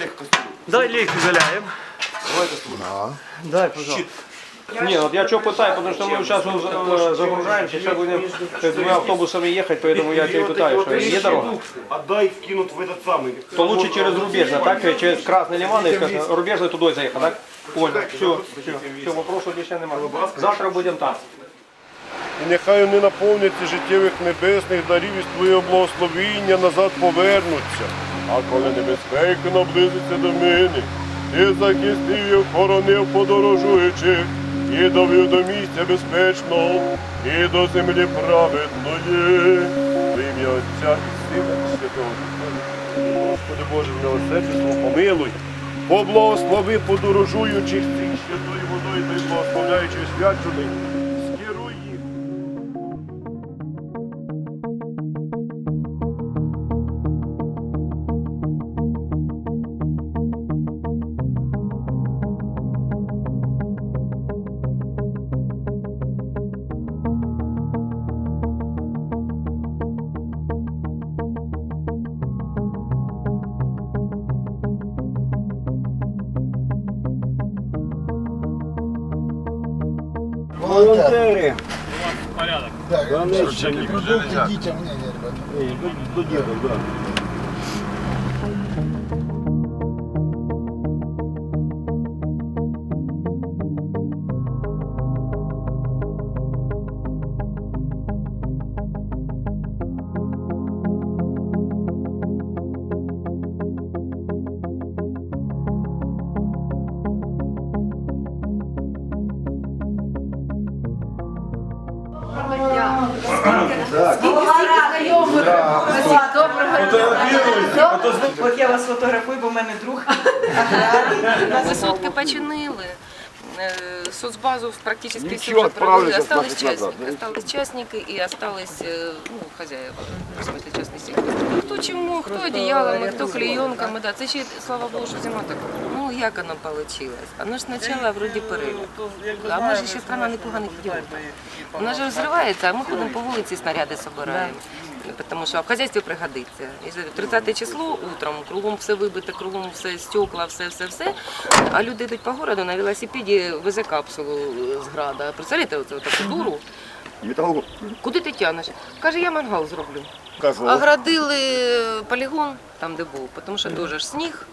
Олег кастрюлю. Дай лейку заляем. Давай кастрюлю. Дай, пожалуйста. Не, вот я что пытаю, потому что мы сейчас вот, э, загружаемся, сейчас будем э, двумя автобусами ехать, поэтому я тебя пытаю, что есть дорога. Отдай вкинут в этот самый. То лучше через Рубежный, так? Э, Через Красный Лиман и как, Рубежный туда заехать, так? Понял, все, все, все, вопросов більше немає. Завтра будемо там. І нехай вони наповняться життєвих небесних дарів і твоє благословіння назад повернуться. А коли небезпека наблизиться до мене, ти захистив і охоронив подорожуючих, і довів до місця безпечного, і до землі праведної. В ім'я Отця і Сина Святого. Господи Боже, милосердство, помилуй. Поблагослови подорожуючих цих святою водою, та й благословляючи свячений. Волонтери. Порядок. Продукти дітям, Да, ні, ребята. До діда, да. От я вас фотографую, бо в мене друг. Висотки починили. Э, Соцбазу практически все Ничего, уже провели. отправлюсь Остались отправить назад, частники. Остались частники и осталось э, ну, хозяева, в смысле частный сектор. Хто чим мог, хто одіялами, хто клейонками. Да. Це ще, слава Богу, що зима так. Ну, як воно вийшло? Оно ж спочатку вроді перелік. А ми ж ще страна непоганих ідіотів. Вона ж розривається, а ми ходимо по вулиці, снаряди збираємо. Тому що в хазяйстві пригодиться. Якщо 30 число утром, кругом все вибите, кругом все стекла, все, все, все. А люди йдуть по городу на велосипеді везе капсулу з града. Представляєте, оце таку дуру. Куди ти тягнеш? Каже, я мангал зроблю. Оградили полігон там, де був, тому що теж ж сніг.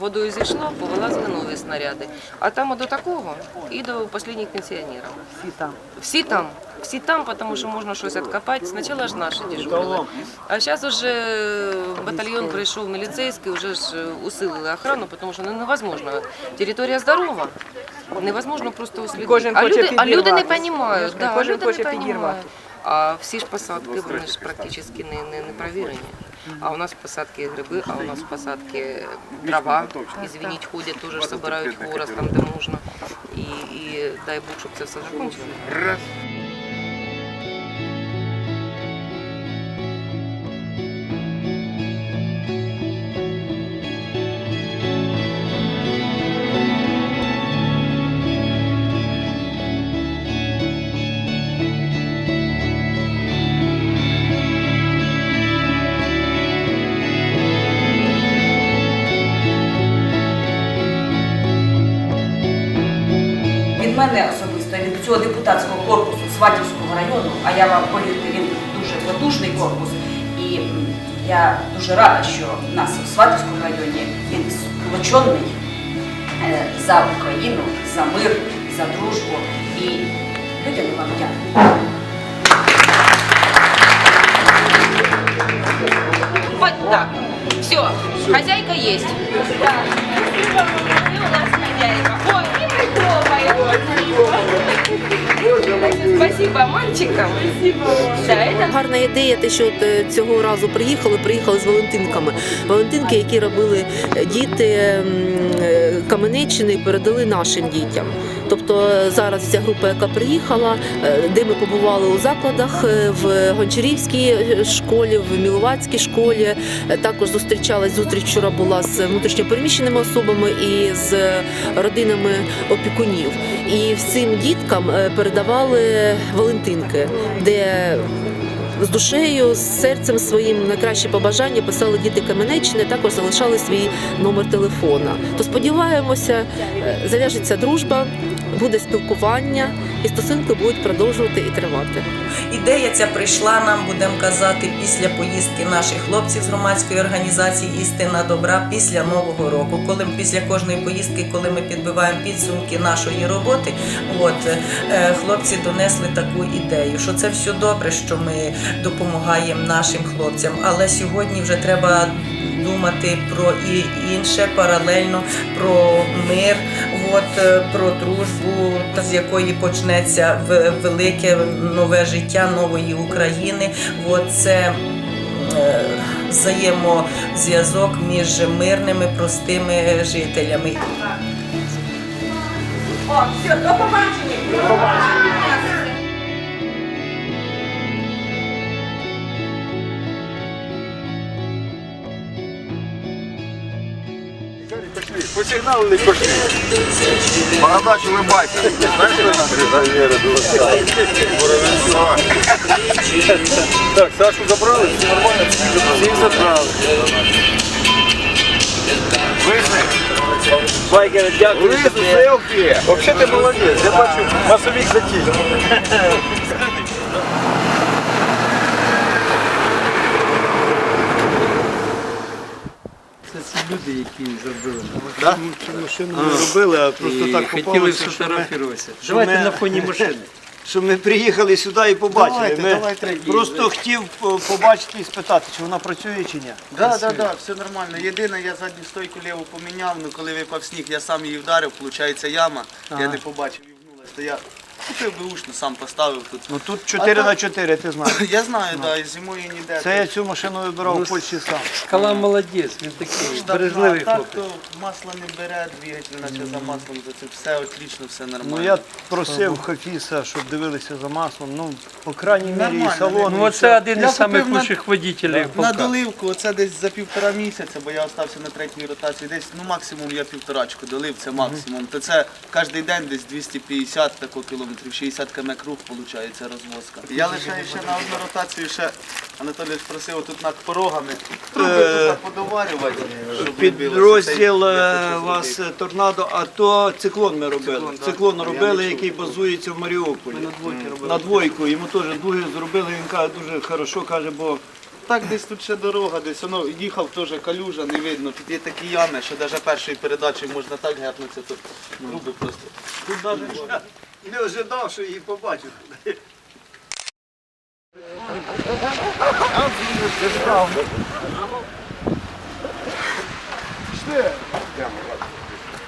Водою зійшло, повилазили нові снаряди. А там до такого і до останніх пенсіонерів. Всі там. Всі там. Всі там, тому що можна щось відкопати. Спочатку ж наші дежурили. А зараз вже батальйон прийшов міліцейський, вже ж усилили охрану, тому що ну, невозможно. Територія здорова. Невозможно просто услідити. Кожен а, хоче люди, а люди не підірватися. розуміють. Да, Кожен люди хоче не підірвати. розуміють. А всі ж посадки, вони ж практично не, не, не провірені. А у нас в посадке грибы, а у нас в посадке трава, извините, ходят, тоже ж собирают хворост там, де нужно. І, і дай Бог, щоб це все закончилось. Від мене особисто, від цього депутатського корпусу Сватівського району, а я вам повірте, він дуже потужний корпус. І я дуже рада, що в нас у Сватівському районі він сплочений е, за Україну, за мир, за дружбу. І людям вам дякую. Вот так. Все, хозяйка есть. Да. И у нас хозяйка. Ой. Спасибо мальчикам. Да, Гарна ідея, те, що е, цього разу приїхали, приїхали з Валентинками. Валентинки, які робили е, діти е, Каменеччини, передали нашим дітям. Тобто зараз вся група, яка приїхала, е, де ми побували у закладах е, в Гончарівській школі, в Міловацькій школі. Е, Також зустрічалась зустріч вчора була з внутрішньопереміщеними особами і з родинами опікунів. І всім діткам передавали Валентинки, де з душею, з серцем своїм найкращі побажання писали діти Кам'янеччини, також залишали свій номер телефона. То сподіваємося, зав'яжеться дружба, буде спілкування, і стосунки будуть продовжувати і тривати. Ідея ця прийшла нам, будемо казати, після поїздки наших хлопців з громадської організації Істина добра після нового року. Коли після кожної поїздки, коли ми підбиваємо підсумки нашої роботи, от е, хлопці донесли таку ідею, що це все добре, що ми допомагаємо нашим хлопцям, але сьогодні вже треба. Думати про інше паралельно про мир, от е, про дружбу, з якої почнеться в- велике нове життя нової України. От це е, взаємозв'язок між мирними простими жителями. О, все, до побачення! До сигналу не пошли. Бородач улыбайся. Так, Сашу забрали? Все нормально? Всіх забрали. Байкери, дякую. Лизу, селфі. Взагалі ти молодець, я бачу, масовик затій. Це ці люди, які зробили. Да? Машину не робили, а просто І так хотіли попалося, що ми, сфотографуватися. Давайте ми- на фоні машини. що ми приїхали сюди і побачили. Давайте, ми давайте. просто хотів по- побачити і спитати, чи вона працює чи ні. Да, да, да, все нормально. Єдине, я задню стойку ліву поміняв, ну коли випав сніг, я сам її вдарив, виходить яма. Я не побачив. То я купив би ушну, сам поставив тут. Ну тут 4 А на 4, ти знаєш. Я знаю, да, і зимою ніде. Це я цю машину вибирав в Польщі сам. Скала молодець, він такий бережливий а так, хлопець. то масло не бере, двигатель, наче за маслом, то це все отлично, все нормально. Ну я просив Хафіса, щоб дивилися за маслом. Ну, по крайній мірі, і Нормально, салон. Ну і оце все. один Я із самих купив на- лучших водителів На полка. доливку, оце десь за півтора місяця, бо я остався на третій ротації, десь ну максимум я півторачку долив, це максимум. То це кожен день десь 250 тако кілометрів, 60 км круг виходить розвозка. Я лишаю ще на одну ротацію, ще Анатолій просив тут над порогами труби подоварювати. щоб. Підрозділ е, у вас е, торнадо, а то циклон ми робили. Циклон, да. Я робили, не який базується в Маріуполі. На двойки робили. На двойку. Йому теж дуги зробили, він каже, дуже хорошо каже, бо Так десь тут ще дорога, десь воно їхав теж калюжа, не видно. Тут є такі ями, що навіть першої передачі можна так гепнутися, тут труби просто. тут навіть не ожидав, що її побачив.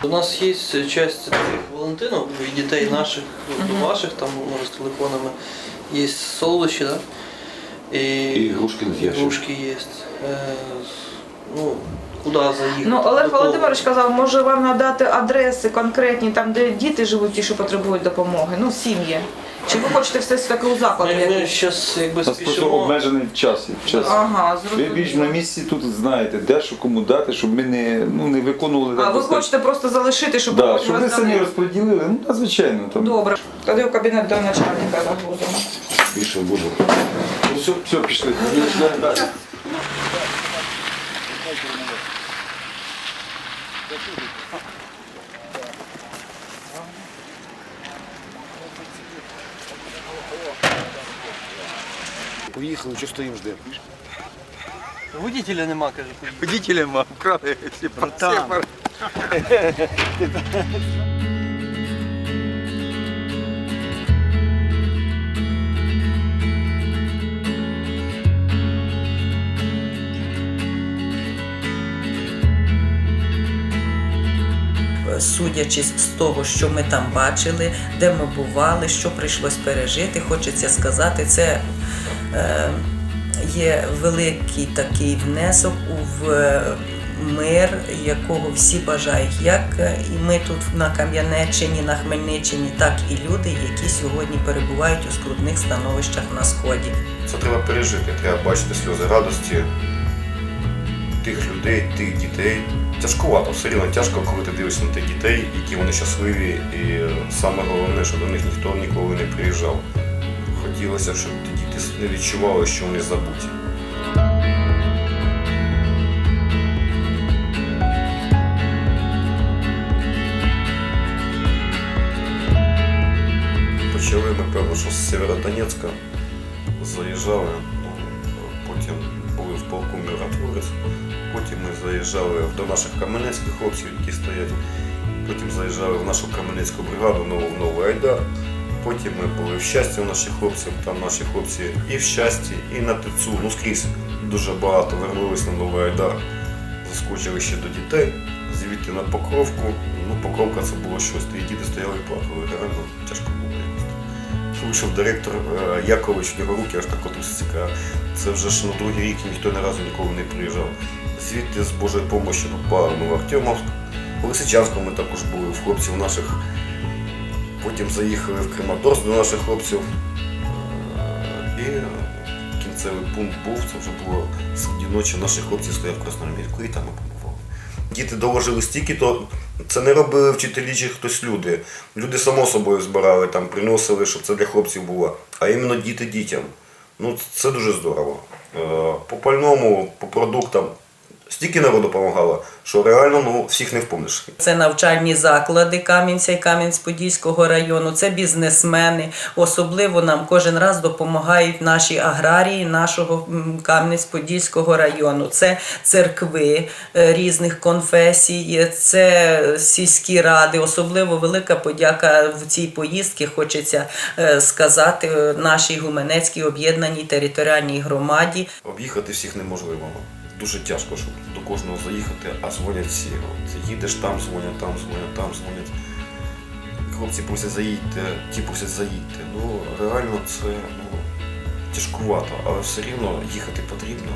У нас є часть таких Валентинок від дітей наших до ваших, там може з телефонами. Є солодощі, да? І, И игрушки на є. Е, ну, куди заїхати? Ну, Олег? Володимирович казав, може вам надати адреси конкретні, там, де діти живуть, ті, що потребують допомоги, ну, сім'ї. Чи ви хочете все ж таки у заклад? Ми, ми зараз якби нас просто спішимо. обмежений в часі. час. Ага, Ви більш на зрозуміло. місці тут знаєте, де що кому дати, щоб ми не, ну, не виконували А так ви хочете просто залишити, щоб Да, потім щоб ви роздали? самі розподілили, ну, та, звичайно, там Добре. Тоді в кабінет до начальника загрузимо. більше буде. Ну, все, все, пішли. Далі. Поїхали, що стоїмо ждемо? Водителя нема, каже. Водителя нема, вкрали всі Братан. Судячи з того, що ми там бачили, де ми бували, що прийшлось пережити, хочеться сказати, це е, є великий такий внесок у в мир, якого всі бажають, як е, і ми тут на Кам'янеччині, на Хмельниччині, так і люди, які сьогодні перебувають у скрутних становищах на сході. Це треба пережити, треба бачити сльози радості тих людей, тих дітей. Тяжкувато, все рівно тяжко, коли ти дивишся на тих дітей, які вони щасливі, і саме головне, що до них ніхто ніколи не приїжджав. Хотілося, щоб ті діти не відчували, що вони забуті. Почали ми, певно, що з Сєвєродонецька заїжджали, ну, потім полку Миротворець, потім ми заїжджали до наших кам'янецьких хлопців, які стоять, потім заїжджали в нашу кам'янецьку бригаду нову в Новий Айдар. Потім ми були в щасті у наших хлопців, там наші хлопці і в щасті, і на ТЦУ, ну скрізь дуже багато вернулись на Новий Айдар, заскочили ще до дітей, звідти на Покровку. Ну, Покровка це було щось, і діти стояли і плакали, реально тяжко було. Вийшов директор е, Якович, в нього руки аж так от усіка. Це вже ж на другий рік ніхто ні разу ніколи не приїжджав. Звідти з Божою допомогою попали ми в Артемовськ. В Лисичанську ми також були, в хлопців наших. Потім заїхали в Крематорськ до наших хлопців. Е, І кінцевий пункт був, це вже було серед ночі, наші хлопці стоять в Красноармійську і там. Діти доложили стільки, то це не робили вчителі чи хтось люди. Люди само собою збирали, там, приносили, щоб це для хлопців було. А іменно діти дітям. Ну, це дуже здорово. Е, По пальному, по продуктам. Стільки народу допомагало, що реально ну, всіх не впомниш. Це навчальні заклади Кам'янця і Кам'янець-Подільського району, це бізнесмени. Особливо нам кожен раз допомагають наші аграрії нашого Кам'янець-Подільського району. Це церкви е, різних конфесій, це сільські ради. Особливо велика подяка в цій поїздці хочеться е, сказати е, нашій гуменецькій об'єднаній територіальній громаді. Об'їхати всіх неможливо. Дуже тяжко, щоб до кожного заїхати, а дзвонять всі. От їдеш там, дзвонять, там дзвонять, там дзвонять. Хлопці просять заїдьте, ті просять заїдьте. Ну реально це ну, тяжкувато, але все рівно їхати потрібно.